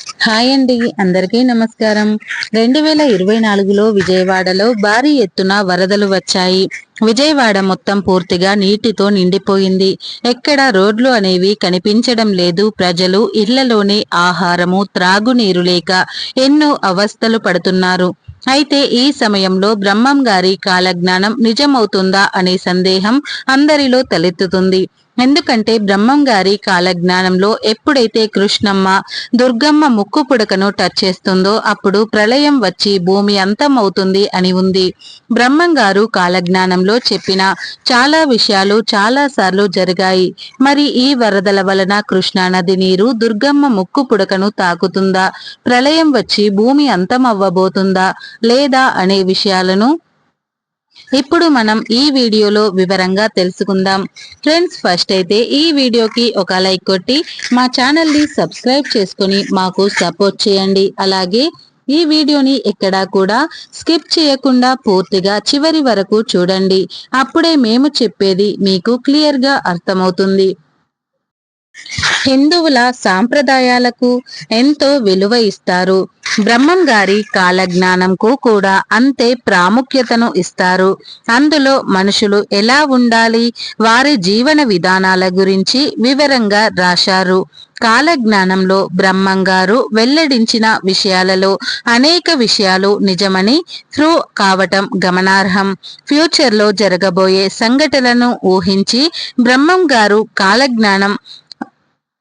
Hi అండి అందరికీ నమస్కారం. రెండు వేల ఇరవై నాలుగులో విజయవాడలో భారీ ఎత్తున వరదలు వచ్చాయి. విజయవాడ మొత్తం పూర్తిగా నీటితో నిండిపోయింది. ఎక్కడ రోడ్లు అనేవి కనిపించడం లేదు. ప్రజలు ఇళ్ళలోనే ఆహారము త్రాగునీరు లేక ఎన్నో అవస్థలు పడుతున్నారు. అయితే ఈ సమయంలో బ్రహ్మం గారి కాలజ్ఞానం నిజమవుతుందా అనే సందేహం అందరిలో తలెత్తుతుంది. ఎందుకంటే బ్రహ్మం గారి కాలజ్ఞానంలో ఎప్పుడైతే కృష్ణమ్మ దుర్గమ్మ ముక్కు పుడకను టచ్ చేస్తుందో అప్పుడు ప్రళయం వచ్చి భూమి అంతం అవుతుంది అని ఉంది. బ్రహ్మం గారు కాలజ్ఞానంలో చెప్పిన చాలా విషయాలు చాలా సార్లు జరిగాయి. మరి ఈ వరదల వలన కృష్ణానది నీరు దుర్గమ్మ ముక్కు పుడకను తాకుతుందా? ప్రళయం వచ్చి భూమి అంతం అవ్వబోతుందా లేదా అనే విషయాలను ఇప్పుడు మనం ఈ వీడియోలో వివరంగా తెలుసుకుందాం. ఫ్రెండ్స్ ఫస్ట్ అయితే ఈ వీడియోకి ఒక లైక్ కొట్టి మా ఛానల్ని సబ్స్క్రైబ్ చేసుకుని మాకు సపోర్ట్ చేయండి. అలాగే ఈ వీడియోని ఎక్కడా కూడా స్కిప్ చేయకుండా పూర్తిగా చివరి వరకు చూడండి. అప్పుడే మేము చెప్పేది మీకు క్లియర్గా అర్థమవుతుంది. హిందువుల సాంప్రదాయాలకు ఎంతో విలువ ఇస్తారు. బ్రహ్మం గారి కాలజ్ఞానంకు కూడా అంతే ప్రాముఖ్యతను ఇస్తారు. అందులో మనుషులు ఎలా ఉండాలి వారి జీవన విధానాల గురించి వివరంగా రాశారు. కాలజ్ఞానంలో బ్రహ్మం గారు వెల్లడించిన విషయాలలో అనేక విషయాలు నిజమని త్రూ కావటం గమనార్హం. ఫ్యూచర్లో జరగబోయే సంఘటనలను ఊహించి బ్రహ్మం గారు కాలజ్ఞానం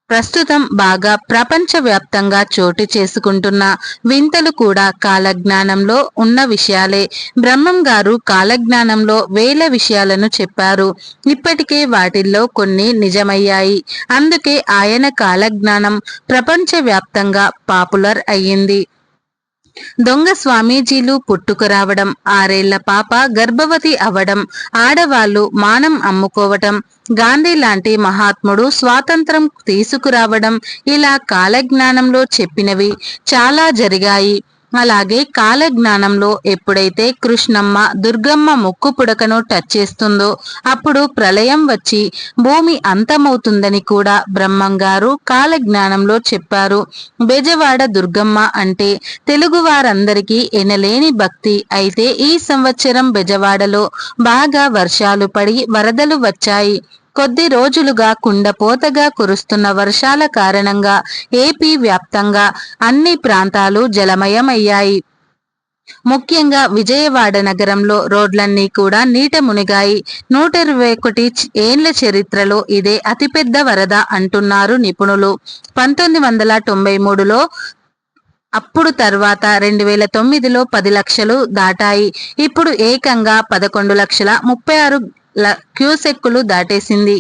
ప్రస్తుతం బాగా ప్రపంచవ్యాప్తంగా చోటు చేసుకుంటున్న వింతలు కూడా కాలజ్ఞానంలో ఉన్న విషయాలే. బ్రహ్మం గారు కాలజ్ఞానంలో వేల విషయాలను చెప్పారు. ఇప్పటికే వాటిల్లో కొన్ని నిజమయ్యాయి. అందుకే ఆయన కాలజ్ఞానం ప్రపంచవ్యాప్తంగా పాపులర్ అయ్యింది. దొంగ స్వామీజీలు పుట్టుకురావడం ఆరేళ్ళ పాప గర్భవతి అవడం ఆడవాళ్ళు మానం అమ్ముకోవటం గాంధీ లాంటి మహాత్ముడు స్వాతంత్రం తీసుకురావడం ఇలా కాలజ్ఞానంలో చెప్పినవి చాలా జరిగాయి. అలాగే కాలజ్ఞానంలో ఎప్పుడైతే కృష్ణమ్మ దుర్గమ్మ ముక్కు పుడకను టచ్ చేస్తుందో అప్పుడు ప్రళయం వచ్చి భూమి అంతమవుతుందని కూడా బ్రహ్మంగారు కాలజ్ఞానంలో చెప్పారు. బెజవాడ దుర్గమ్మ అంటే తెలుగు వారందరికీ ఎనలేని భక్తి. అయితే ఈ సంవత్సరం బెజవాడలో బాగా వర్షాలు పడి వరదలు వచ్చాయి. కొద్ది రోజులుగా కుండపోతగా కురుస్తున్న వర్షాల కారణంగా ఏపీ వ్యాప్తంగా అన్ని ప్రాంతాలు జలమయమయ్యాయి. ముఖ్యంగా విజయవాడ నగరంలో రోడ్లన్నీ కూడా నీట మునిగాయి. నూట ఇరవై ఒకటి ఏండ్ల చరిత్రలో ఇదే అతిపెద్ద వరద అంటున్నారు నిపుణులు. పంతొమ్మిది వందల తొంభై మూడులో అప్పుడు తర్వాత రెండు వేల తొమ్మిదిలో పది లక్షలు దాటాయి. ఇప్పుడు ఏకంగా పదకొండు లక్షల ముప్పై ఆరు క్యూసెక్కులు దాటేసింది.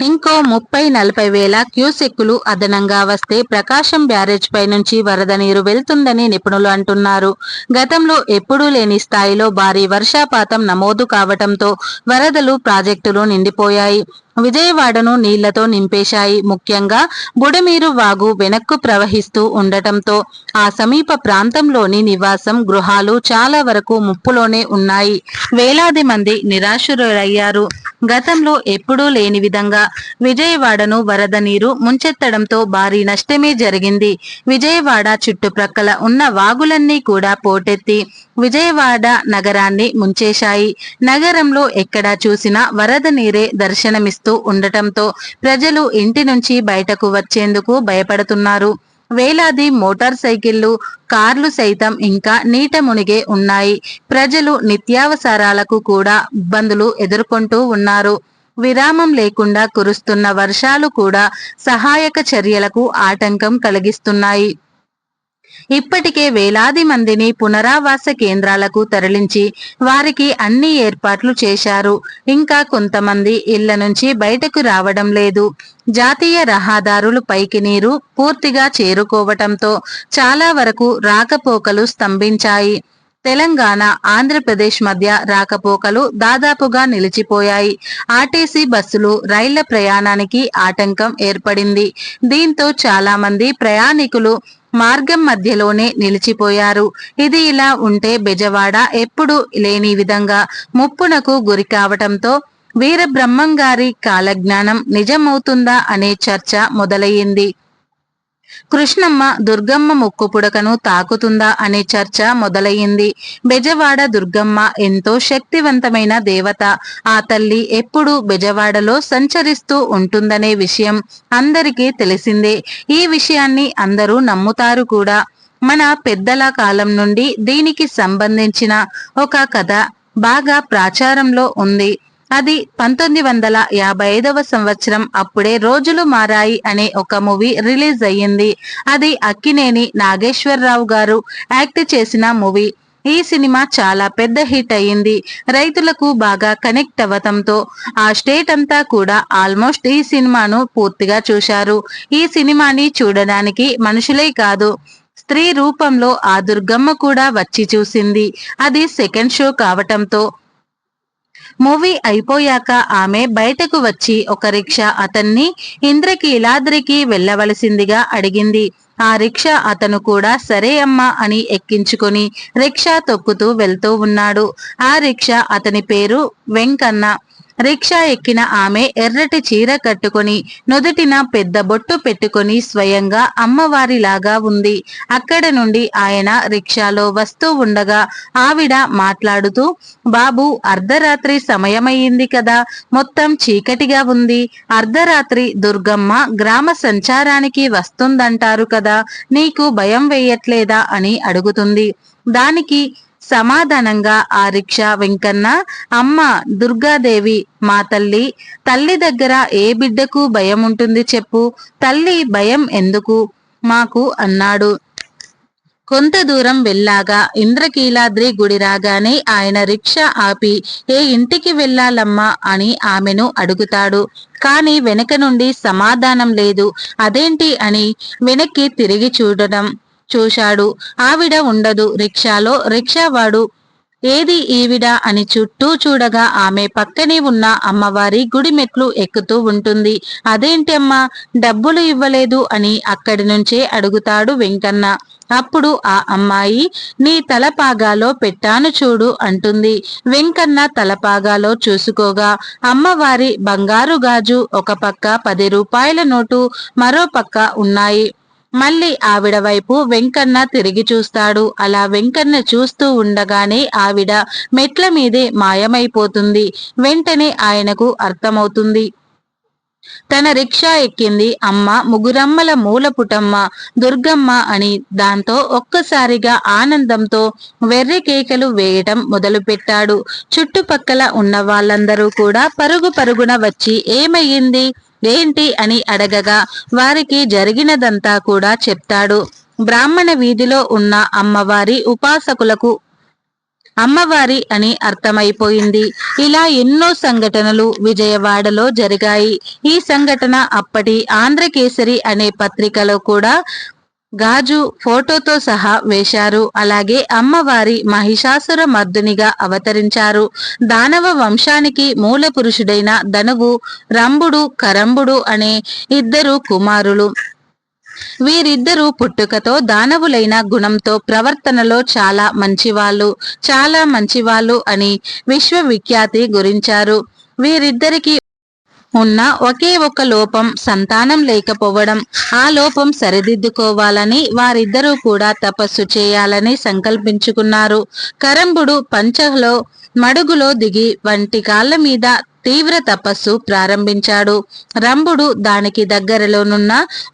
ఇంకో ముప్పై నలభై వేల క్యూసెక్కులు అదనంగా వస్తే ప్రకాశం బ్యారేజ్ పై నుంచి వరద నీరు వెళ్తుందని నిపుణులు అంటున్నారు. గతంలో ఎప్పుడూ లేని స్థాయిలో భారీ వర్షాపాతం నమోదు కావటంతో వరదలు ప్రాజెక్టులు నిండిపోయాయి. విజయవాడను నీళ్ళతో నింపేశాయి. ముఖ్యంగా బుడమీరు వాగు వెనక్కు ప్రవహిస్తూ ఉండటంతో ఆ సమీప ప్రాంతంలోని నివాసం గృహాలు చాలా వరకు ముప్పులోనే ఉన్నాయి. వేలాది మంది నిరాశురయ్యారు గతంలో ఎప్పుడూ లేని విధంగా విజయవాడను వరద నీరు ముంచెత్తడంతో భారీ నష్టమే జరిగింది. విజయవాడ చుట్టుప్రక్కల ఉన్న వాగులన్నీ కూడా పోటెత్తి విజయవాడ నగరాన్ని ముంచేశాయి. నగరంలో ఎక్కడా చూసినా వరద నీరే దర్శనమిస్తూ ఉండటంతో ప్రజలు ఇంటి నుంచి బయటకు వచ్చేందుకు భయపడుతున్నారు. వేలాది మోటార్ సైకిళ్ళు కార్లు సైతం ఇంకా నీట మునిగే ఉన్నాయి. ప్రజలు నిత్యావసరాలకు కూడా ఇబ్బందులు ఎదుర్కొంటూ ఉన్నారు. విరామం లేకుండా కురుస్తున్న వర్షాలు కూడా సహాయక చర్యలకు ఆటంకం కలిగిస్తున్నాయి. ఇప్పటికే వేలాది మందిని పునరావాస కేంద్రాలకు తరలించి వారికి అన్ని ఏర్పాట్లు చేశారు. ఇంకా కొంతమంది ఇళ్ళ నుంచి బయటకు రావడం లేదు. జాతీయ రహదారులు పైకి నీరు పూర్తిగా చేరుకోవటంతో చాలా వరకు రాకపోకలు స్తంభించాయి. తెలంగాణ ఆంధ్రప్రదేశ్ మధ్య రాకపోకలు దాదాపుగా నిలిచిపోయాయి. ఆర్టీసీ బస్సులు రైళ్ళ ప్రయాణానికి ఆటంకం ఏర్పడింది. దీంతో చాలా మంది ప్రయాణికులు మార్గం మధ్యలోనే నిలిచిపోయారు. ఇది ఇలా ఉంటే బెజవాడ ఎప్పుడు లేని విధంగా ముప్పునకు గురి కావటంతో వీరబ్రహ్మం గారి కాలజ్ఞానం నిజమవుతుందా అనే చర్చ మొదలయ్యింది. కృష్ణమ్మ దుర్గమ్మ ముక్కు పుడకను తాకుతుందా అనే చర్చ మొదలయ్యింది. బెజవాడ దుర్గమ్మ ఎంతో శక్తివంతమైన దేవత. ఆ తల్లి ఎప్పుడు బెజవాడలో సంచరిస్తూ ఉంటుందనే విషయం అందరికీ తెలిసిందే. ఈ విషయాన్ని అందరూ నమ్ముతారు కూడా. మన పెద్దల కాలం నుండి దీనికి సంబంధించిన ఒక కథ బాగా ప్రాచారంలో ఉంది. అది పంతొమ్మిది వందల యాభై ఐదవ సంవత్సరం అప్పుడే రోజులు మారాయి అనే ఒక మూవీ రిలీజ్ అయ్యింది. అది అక్కినేని నాగేశ్వరరావు గారు యాక్ట్ చేసిన మూవీ. ఈ సినిమా చాలా పెద్ద హిట్ అయ్యింది. రైతులకు బాగా కనెక్ట్ అవ్వటంతో ఆ స్టేట్ అంతా కూడా ఆల్మోస్ట్ ఈ సినిమాను పూర్తిగా చూశారు. ఈ సినిమాని చూడడానికి మనుషులే కాదు స్త్రీ రూపంలో ఆ దుర్గమ్మ కూడా వచ్చి చూసింది. అది సెకండ్ షో కావటంతో మూవీ అయిపోయాక ఆమె బయటకు వచ్చి ఒక రిక్షా అతన్ని ఇంద్రకీలాద్రికి వెళ్ళవలసిందిగా అడిగింది. ఆ రిక్షా అతను కూడా సరే అమ్మా అని ఎక్కించుకొని రిక్షా తొక్కుతూ వెళ్తూ ఉన్నాడు. ఆ రిక్షా అతని పేరు వెంకన్న. రిక్షా ఎక్కిన ఆమె ఎర్రటి చీర కట్టుకొని నుదుటిన పెద్ద బొట్టు పెట్టుకొని స్వయంగా అమ్మవారిలాగా ఉంది. అక్కడ నుండి ఆయన రిక్షాలో వస్తూ ఉండగా ఆవిడ మాట్లాడుతూ బాబు అర్ధరాత్రి సమయమయ్యింది కదా మొత్తం చీకటిగా ఉంది. అర్ధరాత్రి దుర్గమ్మ గ్రామ సంచారానికి వస్తుందంటారు కదా నీకు భయం వేయట్లేదా? అని అడుగుతుంది. దానికి సమాధానంగా ఆ రిక్షా వెంకన్న అమ్మ దుర్గాదేవి మా తల్లి తల్లి దగ్గర ఏ బిడ్డకు భయం ఉంటుంది చెప్పు తల్లి భయం ఎందుకు? మాకు అన్నాడు. కొంత దూరం వెళ్ళాగా ఇంద్రకీలాద్రి గుడి రాగానే ఆయన రిక్షా ఆపి ఏ ఇంటికి వెళ్ళాలమ్మా అని ఆమెను అడుగుతాడు. కాని వెనక నుండి సమాధానం లేదు. అదేంటి అని వెనక్కి తిరిగి చూడడం. చూశాడు. ఆవిడ ఉండదు రిక్షాలో. రిక్షావాడు ఏది ఈవిడ అని చుట్టూ చూడగా ఆమె పక్కనే ఉన్న అమ్మవారి గుడి మెట్లు ఎక్కుతూ ఉంటుంది. అదేంటి అమ్మా? డబ్బులు ఇవ్వలేదు అని అక్కడి నుంచే అడుగుతాడు వెంకన్న. అప్పుడు ఆ అమ్మాయి నీ తలపాగాలో పెట్టాను చూడు అంటుంది. వెంకన్న తలపాగాలో చూసుకోగా అమ్మవారి బంగారు గాజు ఒక పక్క పది రూపాయల నోటు మరో పక్క ఉన్నాయి. మళ్ళీ ఆవిడ వైపు వెంకన్న తిరిగి చూస్తాడు. అలా వెంకన్న చూస్తూ ఉండగానే ఆవిడ మెట్ల మీదే మాయమైపోతుంది. వెంటనే ఆయనకు అర్థమవుతుంది. తన రిక్షా ఎక్కింది అమ్మ ముగురమ్మల మూలపుటమ్మ దుర్గమ్మ అని. దాంతో ఒక్కసారిగా ఆనందంతో వెర్రి కేకలు వేయటం మొదలుపెట్టాడు. చుట్టుపక్కల ఉన్న వాళ్ళందరూ కూడా పరుగు పరుగున వచ్చి ఏమయ్యింది? ఏంటి? అని అడగగా వారికి జరిగినదంతా కూడా చెప్తాడు. బ్రాహ్మణ వీధిలో ఉన్న అమ్మవారి ఉపాసకులకు అమ్మవారి అని అర్థమైపోయింది. ఇలా ఎన్నో సంఘటనలు విజయవాడలో జరిగాయి. ఈ సంఘటన అప్పటి ఆంధ్రకేసరి అనే పత్రికలో కూడా గాజు ఫోటోతో సహా వేశారు. అలాగే అమ్మవారి మహిషాసుర మర్దునిగా అవతరించారు. దానవ వంశానికి మూల పురుషుడైన ధనువు రంభుడు కరంబుడు అనే ఇద్దరు కుమారులు. వీరిద్దరూ పుట్టుకతో దానవులైన గుణంతో ప్రవర్తనలో చాలా మంచివాళ్ళు చాలా మంచివాళ్ళు అని విశ్వవిఖ్యాతి గురించారు. వీరిద్దరికి ఉన్న ఒకే ఒక లోపం సంతానం లేకపోవడం. ఆ లోపం సరిదిద్దుకోవాలని వారిద్దరూ కూడా తపస్సు చేయాలని సంకల్పించుకున్నారు. కరంబుడు పంచలో మడుగులో దిగి వంటి కాళ్ళ మీద తీవ్ర తపస్సు ప్రారంభించాడు. రంభుడు దానికి దగ్గరలోనున్న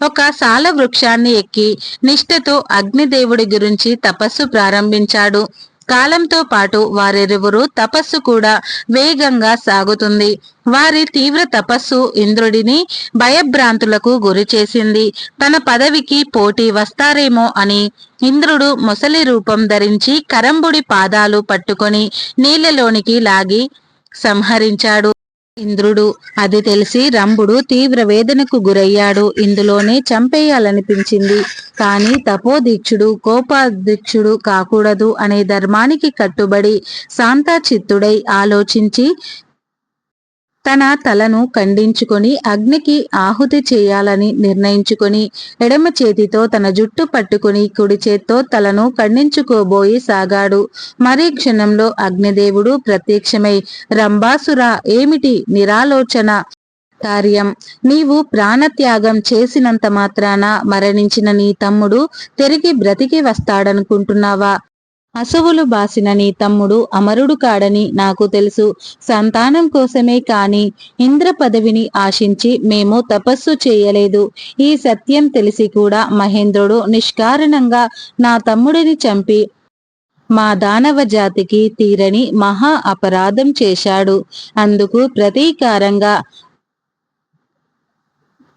ఒక సాల వృక్షాన్ని ఎక్కి నిష్ఠతో అగ్నిదేవుడి గురించి తపస్సు ప్రారంభించాడు. కాలంతో పాటు వారిరువురు తపస్సు కూడా వేగంగా సాగుతుంది. వారి తీవ్ర తపస్సు ఇంద్రుడిని భయభ్రాంతులకు గురి చేసింది. తన పదవికి పోటీ వస్తారేమో అని ఇంద్రుడు ముసలి రూపం ధరించి కరంబుడి పాదాలు పట్టుకొని నీళ్ళలోనికి లాగి సంహరించాడు. ఇంద్రుడు. అది తెలిసి రంభుడు తీవ్ర వేదనకు గురయ్యాడు. ఇందులోనే చంపేయాలనిపించింది. కాని తపోదీక్షుడు కోపాదీక్షుడు కాకూడదు అనే ధర్మానికి కట్టుబడి శాంతాచిత్తుడై ఆలోచించి తన తలను ఖండించుకొని అగ్నికి ఆహుతి చేయాలని నిర్ణయించుకొని ఎడమ చేతితో తన జుట్టు పట్టుకుని కుడి చేత్తో తలను ఖండించుకోబోయి సాగాడు. మరీ క్షణంలో అగ్నిదేవుడు ప్రత్యక్షమై రంభాసుర ఏమిటి నిరాలోచన కార్యం? నీవు ప్రాణత్యాగం చేసినంత మాత్రాన మరణించిన నీ తమ్ముడు తిరిగి బ్రతికి వస్తాడనుకుంటున్నావా? అసువులు బాసిన నీ తమ్ముడు అమరుడు కాడని నాకు తెలుసు. సంతానం కోసమే కాని ఇంద్ర పదవిని ఆశించి మేము తపస్సు చేయలేదు. ఈ సత్యం తెలిసి కూడా మహేంద్రుడు నిష్కారణంగా నా తమ్ముడిని చంపి మా దానవ జాతికి తీరని మహా అపరాధం చేశాడు. అందుకు ప్రతీకారంగా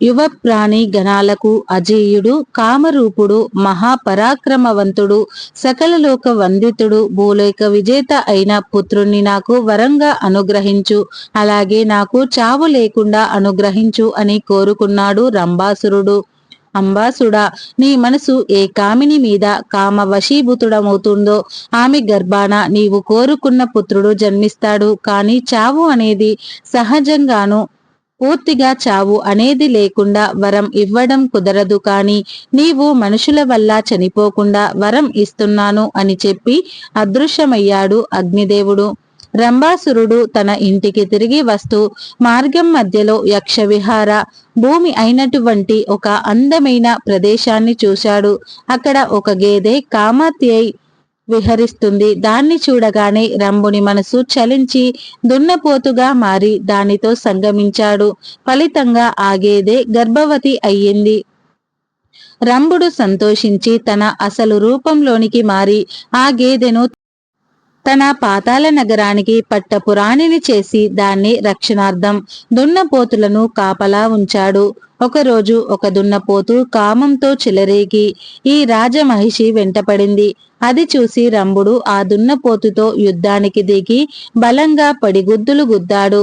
యువ ప్రాణి గణాలకు అజేయుడు కామరూపుడు మహాపరాక్రమవంతుడు సకలలోక వందితుడు భూలోక విజేత అయిన పుత్రుణ్ణి నాకు వరంగా అనుగ్రహించు అలాగే నాకు చావు లేకుండా అనుగ్రహించు అని కోరుకున్నాడు రంభాసురుడు. అంబాసుడా నీ మనసు ఏ కామిని మీద కామ వశీభూతుడమవుతుందో ఆమె గర్భాన నీవు కోరుకున్న పుత్రుడు జన్మిస్తాడు కాని చావు అనేది సహజంగాను పూర్తిగా చావు అనేది లేకుండా వరం ఇవ్వడం కుదరదు కాని నీవు మనుషుల వల్ల చనిపోకుండా వరం ఇస్తున్నాను అని చెప్పి అదృశ్యమయ్యాడు అగ్నిదేవుడు. రంభాసురుడు తన ఇంటికి తిరిగి వస్తూ మార్గం మధ్యలో యక్ష విహార భూమి అయినటువంటి ఒక అందమైన ప్రదేశాన్ని చూశాడు. అక్కడ ఒక గేదె కామాత్యై విహరిస్తుంది. దాన్ని చూడగానే రంభుని మనసు చలించి దున్నపోతుగా మారి దానితో సంగమించాడు. ఫలితంగా ఆగేదే గర్భవతి అయ్యింది. రంభుడు సంతోషించి తన అసలు రూపంలోనికి మారి ఆ గేదెను తన పాతాల నగరానికి పట్టపురాణిని చేసి దాన్ని రక్షణార్థం దున్నపోతులను కాపలా ఉంచాడు. ఒకరోజు ఒక దున్నపోతు కామంతో చిలరేగి ఈ రాజమహిషి వెంటపడింది. అది చూసి రంభుడు ఆ దున్నపోతుతో యుద్ధానికి దిగి బలంగా పడిగుద్దులు గుద్దాడు.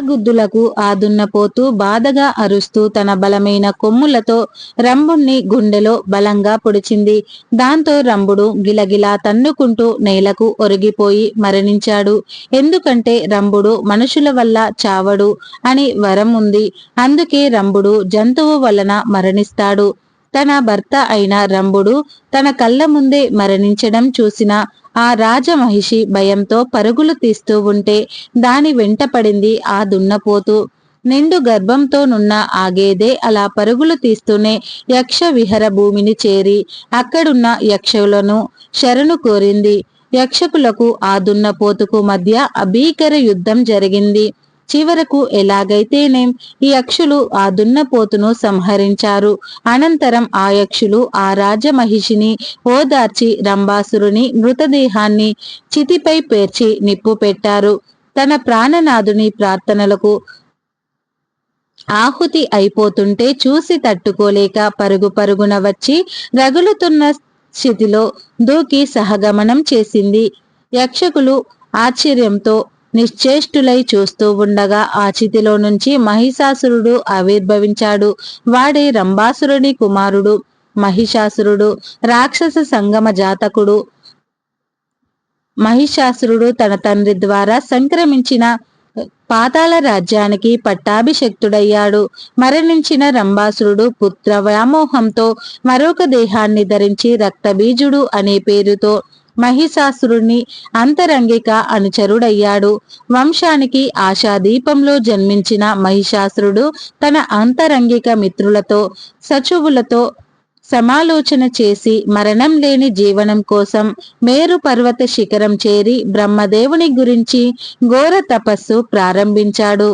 గుద్దులకు ఆదున్నపోతూ బాధగా అరుస్తూ తన బలమైన కొమ్ములతో రంభుణ్ణి గుండెలో బలంగా పొడిచింది. దాంతో రంభుడు గిలగిలా తన్నుకుంటూ నేలకు ఒరిగిపోయి మరణించాడు. ఎందుకంటే రంభుడు మనుషుల వల్ల చావడు అని వరం ఉంది. అందుకే రంభుడు జంతువు వలన మరణిస్తాడు. తన భర్త అయిన రంభుడు తన కళ్ళ ముందే మరణించడం చూసిన ఆ రాజమహిషి భయంతో పరుగులు తీస్తూ ఉంటే దాని వెంట పడింది ఆ దున్నపోతు. నిండు గర్భంతో నున్న ఆ గేదె అలా పరుగులు తీస్తూనే యక్ష విహర భూమిని చేరి అక్కడున్న యక్షులను శరణు కోరింది. యక్షకులకు ఆ దున్నపోతుకు మధ్య అభీకర యుద్ధం జరిగింది. చివరకు ఎలాగైతేనేం ఈ యక్షులు ఆ దున్నపోతును సంహరించారు. అనంతరం ఆ యక్షులు ఆ రాజమహిషిని ఓదార్చి రంభాసురుని మృతదేహాన్ని చితిపై పేర్చి నిప్పు పెట్టారు. తన ప్రాణనాథుని ప్రార్థనలకు ఆహుతి అయిపోతుంటే చూసి తట్టుకోలేక పరుగు పరుగున వచ్చి రగులుతున్న స్థితిలో దూకి సహగమనం చేసింది. యక్షకులు ఆశ్చర్యంతో నిశ్చేష్టులై చూస్తూ ఉండగా ఆ చితిలో నుంచి మహిషాసురుడు ఆవిర్భవించాడు. వాడే రంభాసురుని కుమారుడు మహిషాసురుడు రాక్షస సంగమ జాతకుడు. మహిషాసురుడు తన తండ్రి ద్వారా సంక్రమించిన పాతాళ రాజ్యానికి పట్టాభిషక్తుడయ్యాడు. మరణించిన రంభాసురుడు పుత్ర వ్యామోహంతో మరొక దేహాన్ని ధరించి రక్తబీజుడు అనే పేరుతో మహిషాసురుణ్ణి అంతరంగిక అనుచరుడయ్యాడు. వంశానికి ఆశాదీపంలో జన్మించిన మహిషాసురుడు తన అంతరంగిక మిత్రులతో సచువులతో సమాలోచన చేసి మరణం లేని జీవనం కోసం మేరు పర్వత శిఖరం చేరి బ్రహ్మదేవుని గురించి ఘోర తపస్సు ప్రారంభించాడు.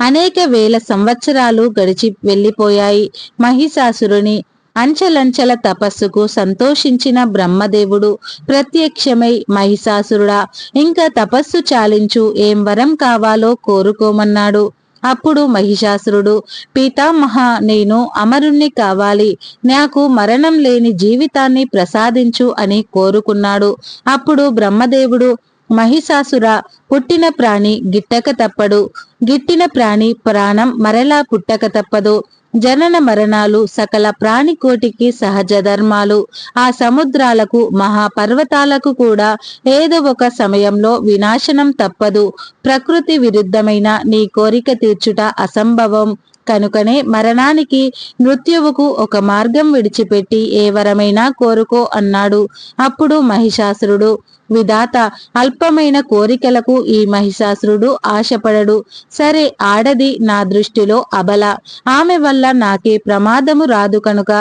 అనేక వేల సంవత్సరాలు గడిచి వెళ్ళిపోయాయి. మహిషాసురుని అంచెలంచెల తపస్సుకు సంతోషించిన బ్రహ్మదేవుడు ప్రత్యక్షమై మహిషాసురుడా ఇంకా తపస్సు చాలించు ఏం వరం కావాలో కోరుకోమన్నాడు. అప్పుడు మహిషాసురుడు పీతామహ నేను అమరుణ్ణి కావాలి. నాకు మరణం లేని జీవితాన్ని ప్రసాదించు అని కోరుకున్నాడు. అప్పుడు బ్రహ్మదేవుడు మహిషాసుర పుట్టిన ప్రాణి గిట్టక తప్పడు. గిట్టిన ప్రాణి ప్రాణం మరలా పుట్టక తప్పదు. జనన మరణాలు సకల ప్రాణికోటికి సహజ ధర్మాలు. ఆ సముద్రాలకు మహాపర్వతాలకు కూడా ఏదో ఒక సమయంలో వినాశనం తప్పదు. ప్రకృతి విరుద్ధమైన నీ కోరిక తీర్చుట అసంభవం. కనుకనే మరణానికి మృత్యువుకు ఒక మార్గం విడిచిపెట్టి ఏ వరమైనా కోరుకో అన్నాడు. అప్పుడు మహిషాసురుడు విధాత అల్పమైన కోరికలకు ఈ మహిషాసురుడు ఆశపడడు. సరే ఆడది నా దృష్టిలో అబల. ఆమె వల్ల నాకే ప్రమాదము రాదు కనుక.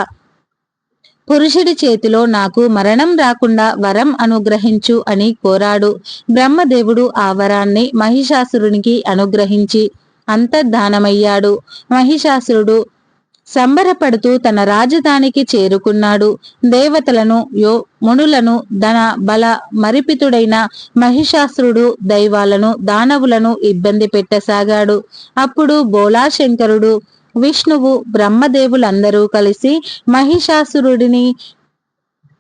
పురుషుడి చేతిలో నాకు మరణం రాకుండా వరం అనుగ్రహించు అని కోరాడు. బ్రహ్మదేవుడు ఆ వరాన్ని మహిషాసురునికి అనుగ్రహించి అంతర్ధానమయ్యాడు. మహిషాసురుడు సంబరపడుతూ తన రాజధానికి చేరుకున్నాడు. దేవతలను యో మునులను ధన బల మరిపితుడైన మహిషాసురుడు దైవాలను దానవులను ఇబ్బంది పెట్టసాగాడు. అప్పుడు బోలాశంకరుడు విష్ణువు బ్రహ్మదేవులందరూ కలిసి మహిషాసురుడిని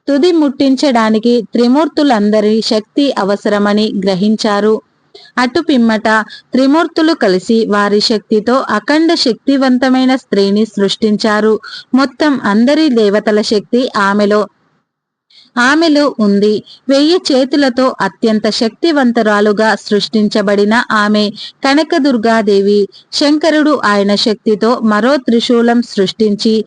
తుది ముట్టించడానికి త్రిమూర్తులందరి శక్తి అవసరమని గ్రహించారు. అటు పిమ్మట త్రిమూర్తులు కలిసి వారి శక్తితో అఖండ శక్తివంతమైన స్త్రీని సృష్టించారు. మొత్తం అందరి దేవతల శక్తి ఆమెలో. ఆమెలో ఉంది. వెయ్యి చేతులతో అత్యంత శక్తివంతరాలుగా సృష్టించబడిన ఆమె కనకదుర్గాదేవి. శంకరుడు ఆయన శక్తితో మరో త్రిశూలం సృష్టించి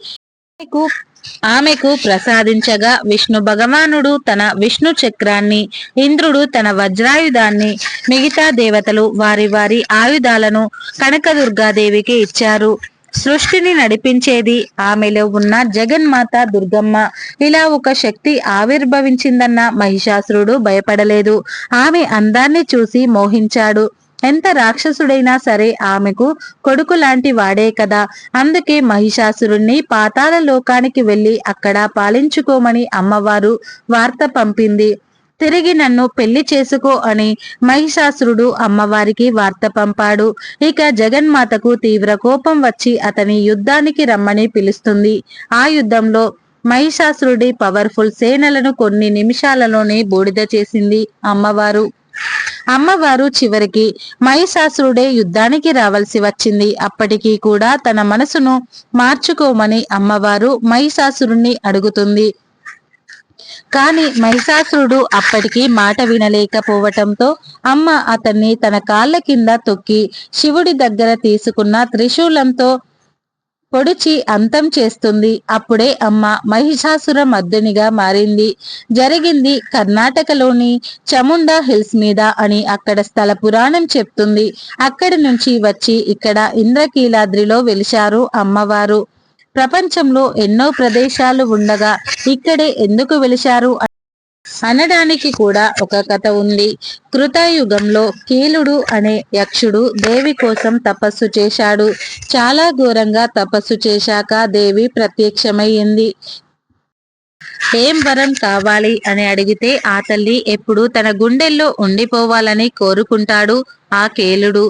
ఆమెకు ప్రసాదించగా విష్ణు భగవానుడు తన విష్ణు చక్రాన్ని ఇంద్రుడు తన వజ్రాయుధాన్ని మిగతా దేవతలు వారి వారి ఆయుధాలను కనకదుర్గాదేవికి ఇచ్చారు. సృష్టిని నడిపించేది ఆమెలో ఉన్న జగన్మాత దుర్గమ్మ. ఇలా ఒక శక్తి ఆవిర్భవించిందన్న మహిషాసురుడు భయపడలేదు. ఆమె అందాన్ని చూసి మోహించాడు. ఎంత రాక్షసుడైనా సరే ఆమెకు కొడుకు లాంటి వాడే కదా. అందుకే మహిషాసురుణ్ణి పాతాళ లోకానికి వెళ్ళి అక్కడ పాలించుకోమని అమ్మవారు వార్త పంపింది. తిరిగి నన్ను పెళ్ళి చేసుకో అని మహిషాసురుడు అమ్మవారికి వార్త పంపాడు. ఇక జగన్మాతకు తీవ్ర కోపం వచ్చి అతని యుద్ధానికి రమ్మని పిలుస్తుంది. ఆ యుద్ధంలో మహిషాసురుడి పవర్ఫుల్ సేనలను కొన్ని నిమిషాలలోనే బూడిద చేసింది అమ్మవారు. అమ్మవారు చివరికి మహిషాసురుడే యుద్ధానికి రావాల్సి వచ్చింది. అప్పటికీ కూడా తన మనసును మార్చుకోమని అమ్మవారు మహిషాసురుణ్ణి అడుగుతుంది. కాని మహిషాసురుడు అప్పటికి మాట వినలేకపోవటంతో అమ్మ అతన్ని తన కాళ్ళ కింద తొక్కి శివుడి దగ్గర తీసుకున్న త్రిశూలంతో పొడిచి అంతం చేస్తుంది. అప్పుడే అమ్మ మహిషాసుర మద్దునిగా మారింది. జరిగింది కర్ణాటకలోని చముండా హిల్స్ మీద అని అక్కడ స్థల పురాణం చెప్తుంది. అక్కడి నుంచి వచ్చి ఇక్కడ ఇంద్రకీలాద్రిలో వెలిశారు అమ్మవారు. ప్రపంచంలో ఎన్నో ప్రదేశాలు ఉండగా ఇక్కడే ఎందుకు వెలిశారు అనడానికి కూడా ఒక కథ ఉంది. కృతయుగంలో కీలుడు అనే యక్షుడు దేవి కోసం తపస్సు చేశాడు. చాలా ఘోరంగా తపస్సు చేశాక దేవి ప్రత్యక్షమయ్యింది. ఏం వరం కావాలి అని అడిగితే ఆ తల్లి ఎప్పుడు తన గుండెల్లో ఉండిపోవాలని కోరుకుంటాడు ఆ కేలుడు.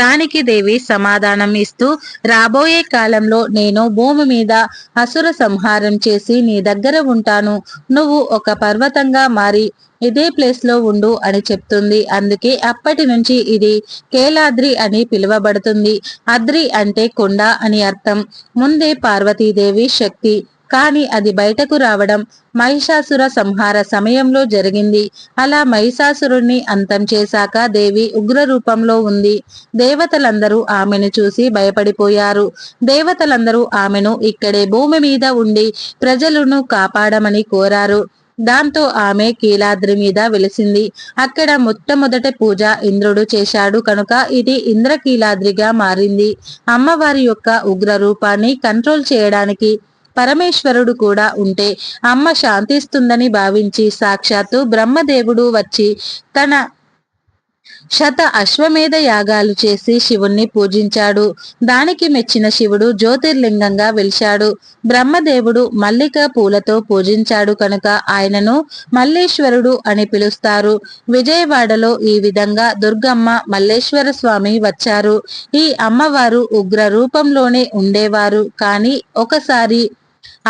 దానికి దేవి సమాధానం ఇస్తూ రాబోయే కాలంలో నేను భూమి మీద అసుర సంహారం చేసి నీ దగ్గర ఉంటాను. నువ్వు ఒక పర్వతంగా మారి ఇదే ప్లేస్లో ఉండు అని చెప్తుంది. అందుకే అప్పటి నుంచి ఇది కేలాద్రి అని పిలువబడుతుంది. అద్రి అంటే కొండ అని అర్థం. ముందే పార్వతీదేవి శక్తి. కానీ అది బయటకు రావడం మహిషాసుర సంహార సమయంలో జరిగింది. అలా మహిషాసురుణ్ణి అంతం చేశాక దేవి ఉగ్ర రూపంలో ఉంది. దేవతలందరూ ఆమెను చూసి భయపడిపోయారు. దేవతలందరూ ఆమెను ఇక్కడే భూమి మీద ఉండి ప్రజలను కాపాడమని కోరారు. దాంతో ఆమె కీలాద్రి మీద వెలిసింది. అక్కడ మొట్టమొదట పూజ ఇంద్రుడు చేశాడు కనుక ఇది ఇంద్రకీలాద్రిగా మారింది. అమ్మవారి యొక్క ఉగ్ర రూపాన్ని కంట్రోల్ చేయడానికి పరమేశ్వరుడు కూడా ఉంటే అమ్మ శాంతిస్తుందని భావించి సాక్షాత్తు బ్రహ్మదేవుడు వచ్చి తన శత అశ్వమేధ యాగాలు చేసి శివుణ్ణి పూజించాడు. దానికి మెచ్చిన శివుడు జ్యోతిర్లింగంగా వెలిశాడు. బ్రహ్మదేవుడు మల్లిక పూలతో పూజించాడు కనుక ఆయనను మల్లేశ్వరుడు అని పిలుస్తారు. విజయవాడలో ఈ విధంగా దుర్గమ్మ మల్లేశ్వర స్వామి వచ్చారు. ఈ అమ్మవారు ఉగ్ర రూపంలోనే ఉండేవారు. కానీ ఒకసారి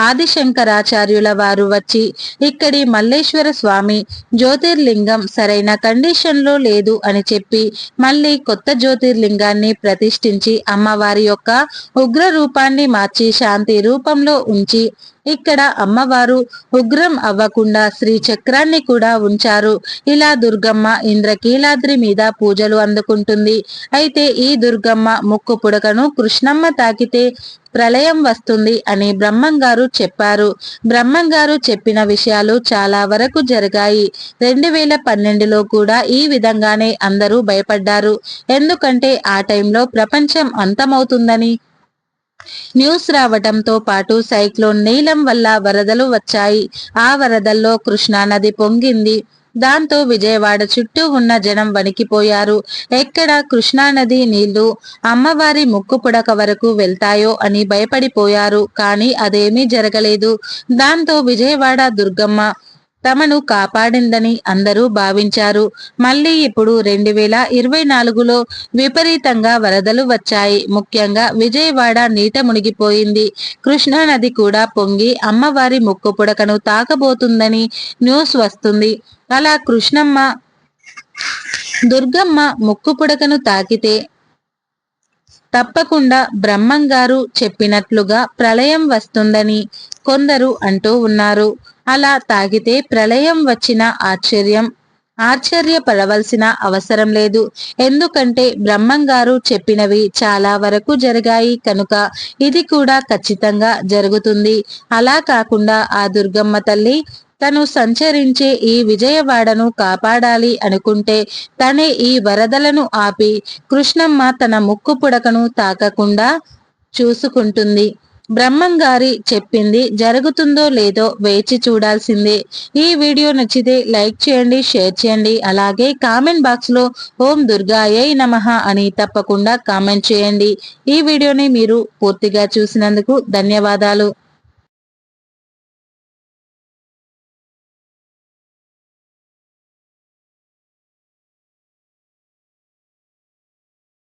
ఆదిశంకరాచార్యుల వారు వచ్చి ఇక్కడి మల్లేశ్వర స్వామి జ్యోతిర్లింగం సరైన కండిషన్లో లేదు అని చెప్పి మళ్ళీ కొత్త జ్యోతిర్లింగాన్ని ప్రతిష్ఠించి అమ్మవారి యొక్క ఉగ్ర రూపాన్ని మార్చి శాంతి రూపంలో ఉంచి ఇక్కడ అమ్మవారు ఉగ్రం అవ్వకుండా శ్రీ చక్రాన్ని కూడా ఉంచారు. ఇలా దుర్గమ్మ ఇంద్రకీలాద్రి మీద పూజలు అందుకుంటుంది. అయితే ఈ దుర్గమ్మ ముక్కు పుడకను కృష్ణమ్మ తాకితే ప్రళయం వస్తుంది అని బ్రహ్మంగారు చెప్పారు. బ్రహ్మంగారు చెప్పిన విషయాలు చాలా వరకు జరిగాయి. రెండు వేల పన్నెండులో కూడా ఈ విధంగానే అందరూ భయపడ్డారు. ఎందుకంటే ఆ టైంలో ప్రపంచం అంతమవుతుందని న్యూస్ రావటంతో పాటు సైక్లోన్ నీలం వల్ల వరదలు వచ్చాయి. ఆ వరదల్లో కృష్ణా నది పొంగింది. దాంతో విజయవాడ చుట్టూ ఉన్న జనం వణికిపోయారు. ఎక్కడ కృష్ణానది నీళ్ళు అమ్మవారి ముక్కు పుడక వరకు వెళ్తాయో అని భయపడిపోయారు. కానీ అదేమీ జరగలేదు. దాంతో విజయవాడ దుర్గమ్మ తమను కాపాడిందని అందరూ భావించారు. మళ్ళీ ఇప్పుడు రెండు వేల ఇరవై నాలుగులో విపరీతంగా వరదలు వచ్చాయి. ముఖ్యంగా విజయవాడ నీట మునిగిపోయింది. కృష్ణానది కూడా పొంగి అమ్మవారి ముక్కు పుడకను తాకబోతుందని న్యూస్ వస్తుంది. అలా కృష్ణమ్మ దుర్గమ్మ ముక్కు పుడకను తాకితే తప్పకుండా బ్రహ్మంగారు చెప్పినట్లుగా ప్రళయం వస్తుందని కొందరు అంటూ ఉన్నారు. అలా తాగితే ప్రళయం వచ్చిన ఆశ్చర్యం. ఆశ్చర్యపడవలసిన అవసరం లేదు. ఎందుకంటే బ్రహ్మంగారు చెప్పినవి చాలా వరకు జరిగాయి కనుక ఇది కూడా ఖచ్చితంగా జరుగుతుంది. అలా కాకుండా ఆ దుర్గమ్మ తల్లి తను సంచరించే ఈ విజయవాడను కాపాడాలి అనుకుంటే తనే ఈ వరదలను ఆపి కృష్ణమ్మ తన ముక్కు పుడకను తాకకుండా చూసుకుంటుంది. బ్రహ్మం గారి చెప్పింది జరుగుతుందో లేదో వేచి చూడాల్సిందే. ఈ వీడియో నచ్చితే లైక్ చేయండి షేర్ చేయండి అలాగే కామెంట్ బాక్స్లో ఓం దుర్గాయే నమః అని తప్పకుండా కామెంట్ చేయండి. ఈ వీడియోని మీరు పూర్తిగా చూసినందుకు ధన్యవాదాలు.